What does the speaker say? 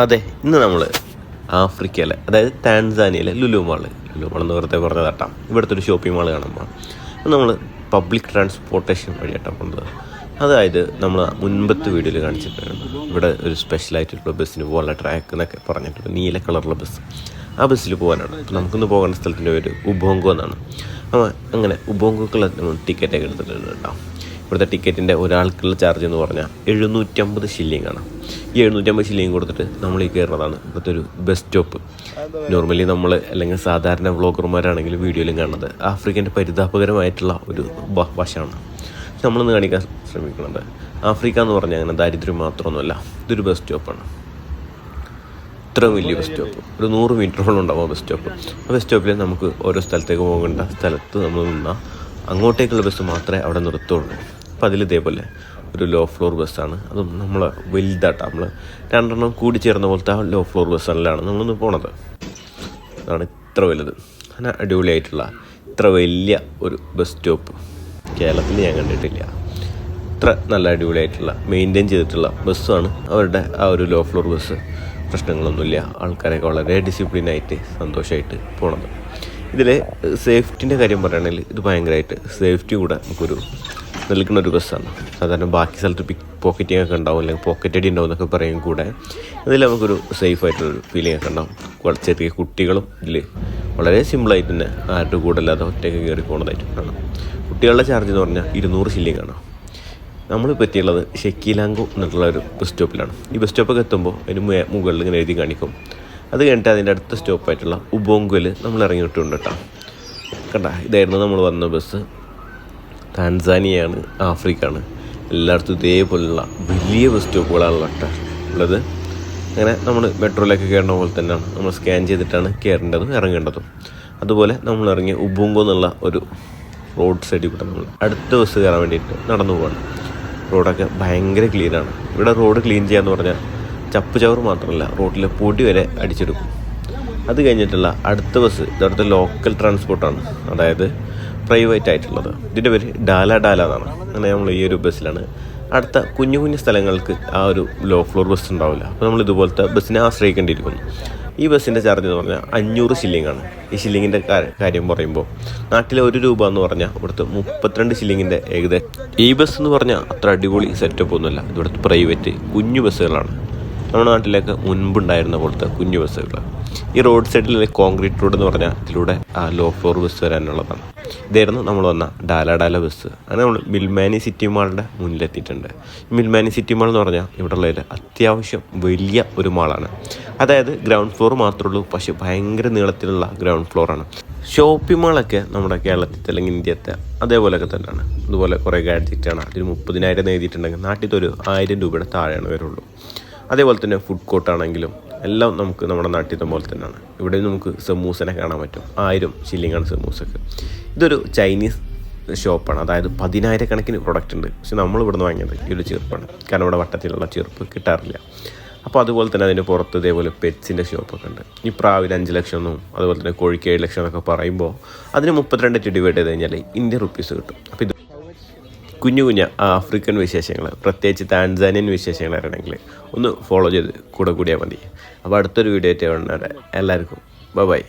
അതെ ഇന്ന് നമ്മൾ ആഫ്രിക്കയിലെ അതായത് താൻസാനിയയിലെ ലുലു മാൾ. ലുലു മാൾ എന്ന് വെറുതെ പറഞ്ഞ തട്ടാം ഇവിടുത്തെ ഒരു ഷോപ്പിംഗ് മാൾ കാണുമ്പോൾ നമ്മൾ പബ്ലിക് ട്രാൻസ്പോർട്ടേഷൻ വഴിയായിട്ടാണ് കൊണ്ടത് അതായത് നമ്മൾ മുൻപത്തെ വീഡിയോയിൽ കാണിച്ചിട്ടുണ്ട്. ഇവിടെ ഒരു സ്പെഷ്യലായിട്ടുള്ള ബസ്സിന് പോകാനുള്ള ട്രാക്ക് എന്നൊക്കെ പറഞ്ഞിട്ടുണ്ട്. നീല കളറുള്ള ബസ്. ആ ബസ്സിൽ പോകാനാണ്. അപ്പോൾ നമുക്കിന്ന് പോകേണ്ട സ്ഥലത്തിന്റെ പേര് ഉബോങ്കോ എന്നാണ്. അപ്പോൾ അങ്ങനെ ഉബോങ്കോക്കുള്ള ടിക്കറ്റൊക്കെ എടുത്തിട്ടുണ്ട് കേട്ടോ. ഇവിടുത്തെ ടിക്കറ്റിന്റെ ഒരാൾക്കുള്ള ചാർജ് എന്ന് പറഞ്ഞാൽ എഴുന്നൂറ്റമ്പത് ഷില്ലിംഗ് ആണ്. ഈ എഴുന്നൂറ്റമ്പത് ശില്ലിയും കൊടുത്തിട്ട് നമ്മൾ ഈ കയറുന്നതാണ് ഇപ്പോഴത്തെ ഒരു ബസ് സ്റ്റോപ്പ് നോർമലി നമ്മൾ അല്ലെങ്കിൽ സാധാരണ വ്ളോഗർമാരാണെങ്കിലും വീഡിയോയിലും കാണുന്നത് ആഫ്രിക്കന്റെ പരിതാപകരമായിട്ടുള്ള ഒരു വശമാണ്. നമ്മളിന്ന് കാണിക്കാൻ ശ്രമിക്കുന്നത് ആഫ്രിക്ക എന്ന് പറഞ്ഞാൽ അങ്ങനെ ദാരിദ്ര്യം മാത്രമൊന്നുമല്ല ഇതൊരു ബസ് സ്റ്റോപ്പാണ് ഇത്ര വലിയ ബസ് സ്റ്റോപ്പ് ഒരു നൂറ് മീറ്ററോളം ഉണ്ടാവും ബസ് സ്റ്റോപ്പ് ആ ബസ് സ്റ്റോപ്പിൽ നമുക്ക് ഓരോ സ്ഥലത്തേക്ക് പോകേണ്ട സ്ഥലത്ത് നമ്മൾ നിന്നാൽ അങ്ങോട്ടേക്കുള്ള ബസ് മാത്രമേ അവിടെ നിർത്തുള്ളൂ. അപ്പോൾ അതിൽ ഇതേപോലെ ഒരു ലോ ഫ്ലോർ ബസ്സാണ് അതും നമ്മൾ വലുതായിട്ട് നമ്മൾ രണ്ടെണ്ണം കൂടി ചേർന്ന പോലത്തെ ലോ ഫ്ലോർ ബസ്സിലാണ് നമ്മളൊന്ന് പോണത്. അതാണ് ഇത്ര വലുത്. അങ്ങനെ അടിപൊളിയായിട്ടുള്ള ഇത്ര വലിയ ഒരു ബസ് സ്റ്റോപ്പ് കേരളത്തിൽ ഞാൻ കണ്ടിട്ടില്ല. ഇത്ര നല്ല അടിപൊളിയായിട്ടുള്ള മെയിന്റെയിൻ ചെയ്തിട്ടുള്ള ബസ്സാണ് അവരുടെ ആ ഒരു ലോ ഫ്ലോർ ബസ് പ്രശ്നങ്ങളൊന്നുമില്ല. ആൾക്കാരൊക്കെ വളരെ ഡിസിപ്ലിനായിട്ട് സന്തോഷമായിട്ട് പോണത്. ഇതിലെ സേഫ്റ്റിന്റെ കാര്യം പറയുകയാണെങ്കിൽ ഇത് ഭയങ്കരമായിട്ട് സേഫ്റ്റി കൂടെ നമുക്കൊരു നൽകുന്ന ഒരു ബസ്സാണ്. സാധാരണ ബാക്കി സ്ഥലത്ത് പിക്ക് പോക്കറ്റിംഗ് ഒക്കെ ഉണ്ടാവും അല്ലെങ്കിൽ പോക്കറ്റ് അടി ഉണ്ടാവും എന്നൊക്കെ പറയും കൂടെ. ഇതിൽ നമുക്കൊരു സേഫ് ആയിട്ടുള്ളൊരു ഫീലിംഗ് ഒക്കെ ഉണ്ടാവും. ചെറിയ കുട്ടികളും ഇതിൽ വളരെ സിമ്പിളായിട്ട് തന്നെ ആരുടെ കൂടെ അല്ലാതെ ഒറ്റയ്ക്ക് കയറി പോകുന്നതായിട്ട് കാണാം. കുട്ടികളുടെ ചാർജ് എന്ന് പറഞ്ഞാൽ ഇരുന്നൂറ് ഷില്ലിംഗ് ആണ്. നമ്മൾ പറ്റിയുള്ളത് ഷെക്കിലാങ്കോ എന്നുള്ള ഒരു ബസ് സ്റ്റോപ്പിലാണ് ഈ ബസ് സ്റ്റോപ്പൊക്കെ എത്തുമ്പോൾ അതിന് മുകളിൽ ഇങ്ങനെ എഴുതി കാണിക്കും. അത് കഴിഞ്ഞിട്ട് അതിന്റെ അടുത്ത സ്റ്റോപ്പായിട്ടുള്ള ഉബോങ്കോയിൽ നമ്മൾ ഇറങ്ങിയിട്ടുണ്ട് കേട്ടോ. കണ്ട ഇതായിരുന്നു നമ്മൾ വന്ന ബസ് താൻസാനിയാണ് ആഫ്രിക്കയാണ് എല്ലായിടത്തും ഇതേപോലുള്ള വലിയ ബസ് സ്റ്റോപ്പുകളാണ് ഉള്ളത്. അങ്ങനെ നമ്മൾ മെട്രോയിലൊക്കെ കയറുന്ന പോലെ തന്നെയാണ്. നമ്മൾ സ്കാൻ ചെയ്തിട്ടാണ് കയറേണ്ടതും ഇറങ്ങേണ്ടതും. അതുപോലെ നമ്മൾ ഇറങ്ങിയ ഉബുങ്കോ എന്നുള്ള ഒരു റോഡ് സൈഡിൽ കൂടെ നമ്മൾ അടുത്ത ബസ് കയറാൻ വേണ്ടിയിട്ട് നടന്നു പോവാണ്. റോഡൊക്കെ ഭയങ്കര ക്ലീനാണ് ഇവിടെ റോഡ് ക്ലീൻ ചെയ്യാന്ന് പറഞ്ഞാൽ ചപ്പ് ചവറ് മാത്രമല്ല റോഡിലെ പൊടി വരെ അടിച്ചെടുക്കും. അത് കഴിഞ്ഞിട്ടുള്ള അടുത്ത ബസ് ഇതവിടുത്തെ ലോക്കൽ ട്രാൻസ്പോർട്ടാണ് അതായത് പ്രൈവറ്റ് ആയിട്ടുള്ളത്. ഇതിന്റെ പേര് ഡാല ഡാല എന്നാണ്. അങ്ങനെ നമ്മൾ ഈ ഒരു ബസ്സിലാണ്. അടുത്ത കുഞ്ഞു കുഞ്ഞു സ്ഥലങ്ങൾക്ക് ആ ഒരു ലോ ഫ്ലോർ ബസ് ഉണ്ടാവില്ല. അപ്പോൾ നമ്മൾ ഇതുപോലത്തെ ബസ്സിനെ ആശ്രയിക്കേണ്ടിയിരിക്കുന്നു. ഈ ബസ്സിന്റെ ചാർജ് എന്ന് പറഞ്ഞാൽ അഞ്ഞൂറ് ഷില്ലിംഗ് ആണ്. ഈ ഷില്ലിങ്ങിന്റെ കാര്യം പറയുമ്പോൾ നാട്ടിലെ ഒരു രൂപ എന്ന് പറഞ്ഞാൽ ഇവിടുത്തെ മുപ്പത്തിരണ്ട് ഷില്ലിങ്ങിന്റെ ഏകദേശം ഈ ബസ് എന്ന് പറഞ്ഞാൽ അത്ര അടിപൊളി സെറ്റപ്പ് ഒന്നുമില്ല. ഇവിടുത്തെ പ്രൈവറ്റ് കുഞ്ഞു ബസ്സുകളാണ്. നമ്മുടെ നാട്ടിലേക്ക് മുൻപുണ്ടായിരുന്ന പോലത്തെ കുഞ്ഞു ബസ്സുകൾ. ഈ റോഡ് സൈഡിലെ കോൺക്രീറ്റ് റോഡ് എന്ന് പറഞ്ഞാൽ ഇതിലൂടെ ആ ലോ ഫ്ലോർ ബസ് വരാനുള്ളതാണ്. ഇതായിരുന്നു നമ്മൾ വന്ന ഡാല ഡാല ബസ് അങ്ങനെ നമ്മൾ മിൽമാനി സിറ്റി മാളിന്റെ മുന്നിലെത്തിയിട്ടുണ്ട്. മിൽമാനി സിറ്റി മാൾ എന്ന് പറഞ്ഞാൽ ഇവിടെ ഉള്ളതിൽ അത്യാവശ്യം വലിയ ഒരു മാളാണ് അതായത് ഗ്രൗണ്ട് ഫ്ലോർ മാത്രമേ ഉള്ളൂ പക്ഷേ ഭയങ്കര നീളത്തിലുള്ള ഗ്രൗണ്ട് ഫ്ലോറാണ് ഷോപ്പിംഗ് മാളൊക്കെ നമ്മുടെ കേരളത്തിലത്തെ അല്ലെങ്കിൽ ഇന്ത്യത്തെ അതേപോലെയൊക്കെ തന്നെയാണ്. അതുപോലെ കുറേ ഗാഡ്ജറ്റാണ് അതിൽ മുപ്പതിനായിരം എഴുതിയിട്ടുണ്ടെങ്കിൽ നാട്ടിലത്തെ ഒരു ആയിരം രൂപയുടെ താഴെയാണ് വരുള്ളൂ. അതേപോലെ തന്നെ ഫുഡ് കോർട്ടാണെങ്കിലും എല്ലാം നമുക്ക് നമ്മുടെ നാട്ടിലത്തെ പോലെ തന്നെയാണ്. ഇവിടെ നമുക്ക് സമൂസനെ കാണാൻ പറ്റും. ആയിരം ഷില്ലിങ്ങാണ് സമൂസക്ക്. ഇതൊരു ചൈനീസ് ഷോപ്പാണ് അതായത് പതിനായിരക്കണക്കിന് പ്രൊഡക്റ്റ് ഉണ്ട്. പക്ഷെ നമ്മൾ ഇവിടുന്ന് വാങ്ങിയത് ഈ ഒരു ചെറുപ്പാണ്. കാരണം ഇവിടെ വട്ടത്തിലുള്ള ചെറുപ്പ് കിട്ടാറില്ല. അപ്പോൾ അതുപോലെ തന്നെ അതിന്റെ പുറത്ത് ഇതേപോലെ പെറ്റ്സിന്റെ ഷോപ്പൊക്കെ ഉണ്ട്. ഈ പ്രാവിന് അഞ്ച് ലക്ഷം എന്നും അതുപോലെ തന്നെ കോഴിക്ക് ഏഴ് ലക്ഷം എന്നൊക്കെ പറയുമ്പോൾ അതിന് മുപ്പത്തിരണ്ട് ഡിവൈഡ് ചെയ്ത് കഴിഞ്ഞാൽ ഇന്ത്യൻ റുപ്പീസ് കിട്ടും. അപ്പോൾ ഇത് കുഞ്ഞു കുഞ്ഞ ആഫ്രിക്കൻ വിശേഷങ്ങൾ പ്രത്യേകിച്ച് താൻസാനിയൻ വിശേഷങ്ങൾ ഒന്ന് ഫോളോ ചെയ്ത് കൂടെ കൂടിയാൽ മതി. അപ്പോൾ അടുത്തൊരു വീഡിയോ ആയിട്ട് എല്ലാവർക്കും ബൈ ബൈ